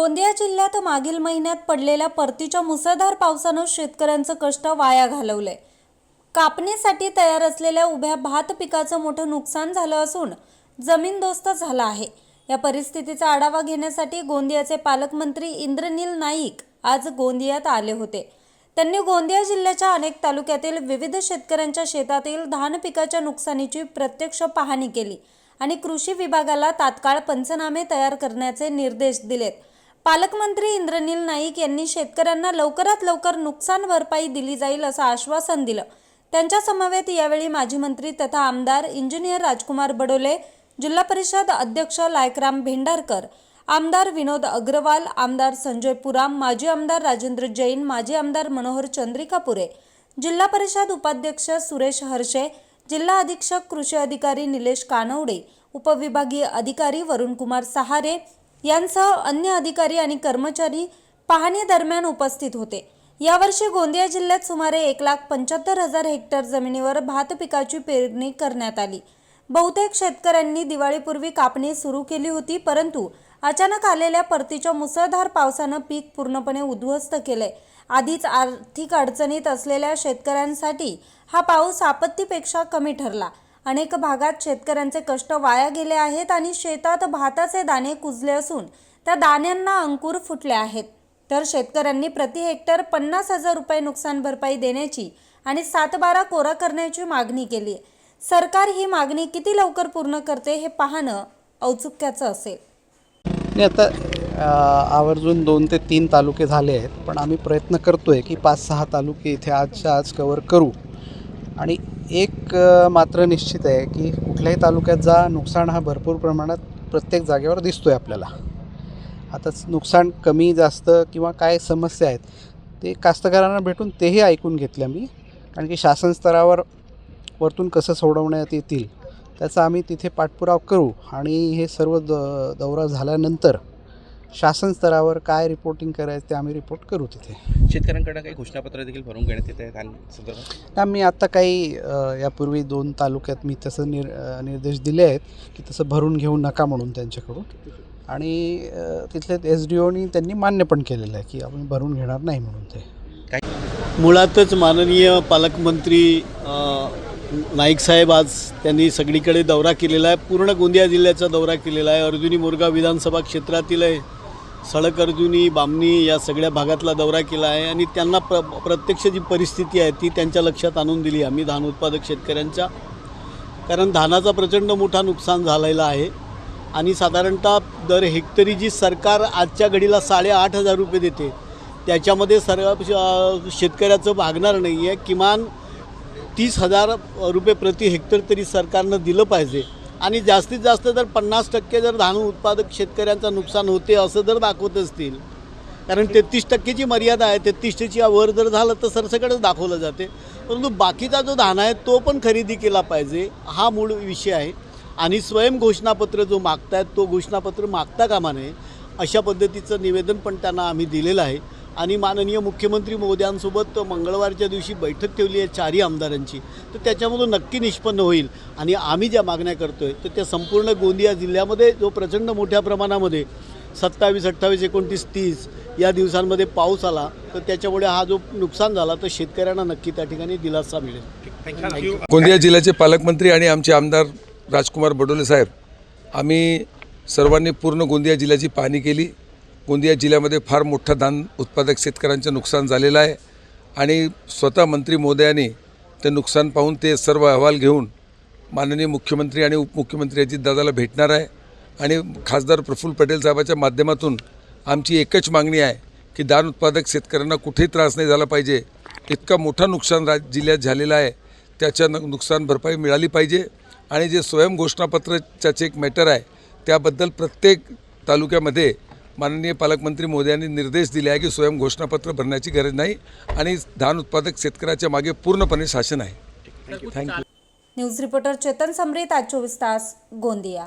गोंदिया जिल्ह्यात मागील महिन्यात पडलेल्या परतीच्या मुसळधार पावसानं शेतकऱ्यांचं कष्ट वाया घालवलंय. कापणीसाठी तयार असलेल्या उभ्या भात पिकाचं मोठं नुकसान झालं असून जमीनदोस्त झाला आहे. या परिस्थितीचा आढावा घेण्यासाठी गोंदियाचे पालकमंत्री इंद्रनील नाईक आज गोंदियात आले होते. त्यांनी गोंदिया जिल्ह्याच्या अनेक तालुक्यातील विविध शेतकऱ्यांच्या शेतातील धान पिकाच्या नुकसानीची प्रत्यक्ष पाहणी केली आणि कृषी विभागाला तात्काळ पंचनामे तयार करण्याचे निर्देश दिलेत. पालकमंत्री इंद्रनील नाईक यांनी शेतकऱ्यांना लवकरात लवकर नुकसान भरपाई दिली जाईल असं आश्वासन दिलं. त्यांच्या समवेत यावेळी माजी मंत्री तथा आमदार इंजिनियर राजकुमार बडोले जिल्हा परिषद अध्यक्ष लायकराम भेंडारकर आमदार विनोद अग्रवाल आमदार संजय पुराम माजी आमदार राजेंद्र जैन माजी आमदार मनोहर चंद्रिकापुरे जिल्हा परिषद उपाध्यक्ष सुरेश हर्षे जिल्हा अधीक्षक कृषी अधिकारी निलेश कानवडे उपविभागीय अधिकारी वरुणकुमार सहारे यांसह अन्य अधिकारी आणि कर्मचारी पाहणीदरम्यान उपस्थित होते. यावर्षी गोंदिया जिल्ह्यात सुमारे एक लाख पंच्याहत्तर हजार हेक्टर जमिनीवर भात पिकाची पेरणी करण्यात आली. बहुतेक शेतकऱ्यांनी दिवाळीपूर्वी कापणी सुरू केली होती परंतु अचानक आलेल्या परतीच्या मुसळधार पावसानं पीक पूर्णपणे उद्ध्वस्त केलंय. आधीच आर्थिक अडचणीत असलेल्या शेतकऱ्यांसाठी हा पाऊस आपत्तीपेक्षा कमी ठरला. अनेक भागात शेतकऱ्यांचे कष्ट वाया गेले आहेत आणि शेतात भाताचे दाणे कुजले असून त्या दाण्यांना अंकुर फुटले आहेत. तर शेतकऱ्यांनी प्रति हेक्टर पन्नास हजार रुपये नुकसान भरपाई देण्याची आणि सातबारा कोरा करण्याची मागणी केली आहे. सरकार ही मागणी किती लवकर पूर्ण करते हे पाहणं औत्सुक्याचं असेल. आता आवर्जून दोन ते तीन तालुके झाले आहेत पण आम्ही प्रयत्न करतो आहे की पाच सहा तालुके इथे आजच्या आज कवर करू. आणि एक मात्र निश्चित आहे की कुठल्याही तालुक्यात जा नुकसान हा भरपूर प्रमाणात प्रत्येक जागेवर दिसतो आहे आपल्याला. आता नुकसान कमी जास्त किंवा काय समस्या आहेत ते कास्तकारांना भेटून तेही ऐकून घेतलं मी. कारण की शासन स्तरावर वरतून कसं सोडवण्यात येतील त्याचा आम्ही तिथे पाठपुरावा करू. आणि हे सर्व द दौरा झाल्यानंतर शासन स्तरावर काय रिपोर्टिंग करायचं ते आम्ही रिपोर्ट करू तिथे. शेतकऱ्यांकडनं काही घोषणापत्र देखील भरून घेण्यात येत आहे धान संदर्भात? आम्ही आत्ता काही यापूर्वी दोन तालुक्यात मी तसं निर निर्देश दिले आहेत की तसं भरून घेऊ नका म्हणून त्यांच्याकडून. आणि तिथले एस डी ओनी त्यांनी मान्य पण केलेलं आहे की आपण भरून घेणार नाही म्हणून ते. मुळातच माननीय पालकमंत्री नाईक साहेब आज त्यांनी सगळीकडे दौरा केलेला आहे. पूर्ण गोंदिया जिल्ह्याचा दौरा केलेला आहे. अर्जुनी मोरगाव विधानसभा क्षेत्रातील आहे. सडक अर्जुनी बामणी या सगळ्या भागातला दौरा केला आहे आणि त्यांना प्र प्रत्यक्ष जी परिस्थिती आहे ती त्यांच्या लक्षात आणून दिली आम्ही धान उत्पादक शेतकऱ्यांच्या कारण धानाचा प्रचंड मोठा नुकसान झालेला आहे. आणि साधारणतः दर हेक्टरी जी सरकार आजच्या घडीला साडेआठ हजार रुपये देते त्याच्यामध्ये सर्व शेतकऱ्याचं भागणार नाही आहे किमान तीस हजार रुपये प्रति हेक्टर तरी सरकारनं दिलं पाहिजे. आणि जास्तीत जास्त जर पन्नास टक्के जर धान उत्पादक शेतकऱ्यांचं नुकसान होते असं जर दाखवत असतील कारण तेहतीस टक्केची मर्यादा आहे तेहतीसच्या वर जर झालं तर सरसकटच दाखवलं जाते. परंतु बाकीचा जो धान आहे तो पण खरेदी केला पाहिजे हा मूळ विषय आहे. आणि स्वयं घोषणापत्र जो मागतायत तो घोषणापत्र मागता कामा नये अशा पद्धतीचं निवेदन पण त्यांना आम्ही दिलेलं आहे. आणि माननीय मुख्यमंत्री महोदयांसोबत मंगळवारच्या दिवशी बैठक ठेवली आहे चारही आमदारांची. तर त्याच्यामधून नक्की निष्पन्न होईल. आणि आम्ही ज्या मागण्या करतो आहे तर त्या संपूर्ण गोंदिया जिल्ह्यामध्ये जो प्रचंड मोठ्या प्रमाणामध्ये सत्तावीस अठ्ठावीस एकोणतीस तीस या दिवसांमध्ये पाऊस आला तर त्याच्यामुळे हा जो नुकसान झाला तर शेतकऱ्यांना नक्की त्या ठिकाणी दिलासा मिळेल. गोंदिया जिल्ह्याचे पालकमंत्री आणि आमचे आमदार राजकुमार बडोले साहेब आम्ही सर्वांनी पूर्ण गोंदिया जिल्ह्याची पाहणी केली. गोंदिया जिल्ह्यामध्ये फार मोठं धान उत्पादक शेतकऱ्यांचं नुकसान झालेलं आहे. आणि स्वतः मंत्री मोदयांनी ते नुकसान पाहून ते सर्व अहवाल घेऊन माननीय मुख्यमंत्री आणि उपमुख्यमंत्री अजितदादाला भेटणार आहे. आणि खासदार प्रफुल्ल पटेल साहेबाच्या माध्यमातून आमची एकच मागणी आहे की धान उत्पादक शेतकऱ्यांना कुठेही त्रास नाही झाला पाहिजे. इतका मोठा नुकसान राज जिल्ह्यात झालेला आहे. त्याच्या न नुकसान भरपाई मिळाली पाहिजे. आणि जे स्वयं घोषणापत्राचे एक मॅटर आहे त्याबद्दल प्रत्येक तालुक्यामध्ये माननीय पालकमंत्री मोदयांनी निर्देश दिले आहे की स्वयं घोषणापत्र भरण्याची गरज नाही आणि धान उत्पादक शेतकऱ्याच्या मागे पूर्णपणे शासन आहे. Thank you news reporter Chetan Samrit आज चोवीस तास गोंदिया.